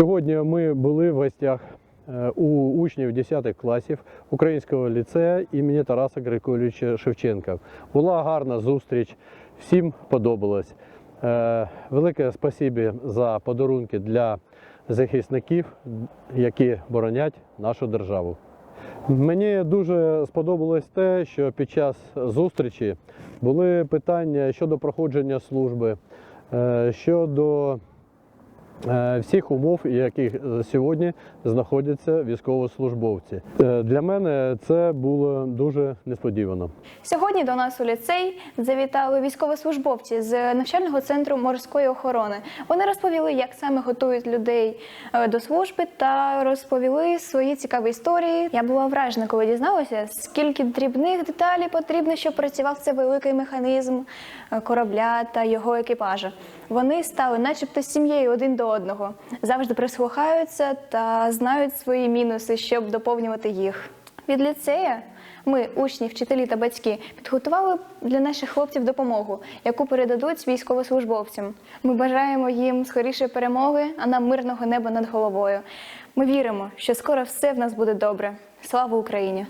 Сьогодні ми були в гостях е, у учнів 10 класів Українського ліцею імені Тараса Григорьовича Шевченка. Була гарна зустріч, всім подобалось. Е, Велике спасибі за подарунки для захисників, які боронять нашу державу. Мені дуже сподобалось те, що під час зустрічі були питання щодо проходження служби, е, щодо всіх умов, яких е, сьогодні знаходяться військовослужбовці. Е, Для мене це було дуже несподівано. Сьогодні до нас у ліцей завітали військовослужбовці з навчального центру морської охорони. Вони розповіли, як саме готують людей е, до служби та розповіли свої цікаві історії. Я була вражена, коли дізналася, скільки дрібних деталей потрібно, щоб працював цей великий механізм е, корабля та його екіпажа. Вони стали, начебто, сім'єю один до одного, завжди прислухаються та знають свої мінуси, щоб доповнювати їх. Від ліцея ми, учні, вчителі та батьки, підготували для наших хлопців допомогу, яку передадуть військовослужбовцям. Ми бажаємо їм скорішої перемоги, а нам мирного неба над головою. Ми віримо, що скоро все в нас буде добре. Слава Україні!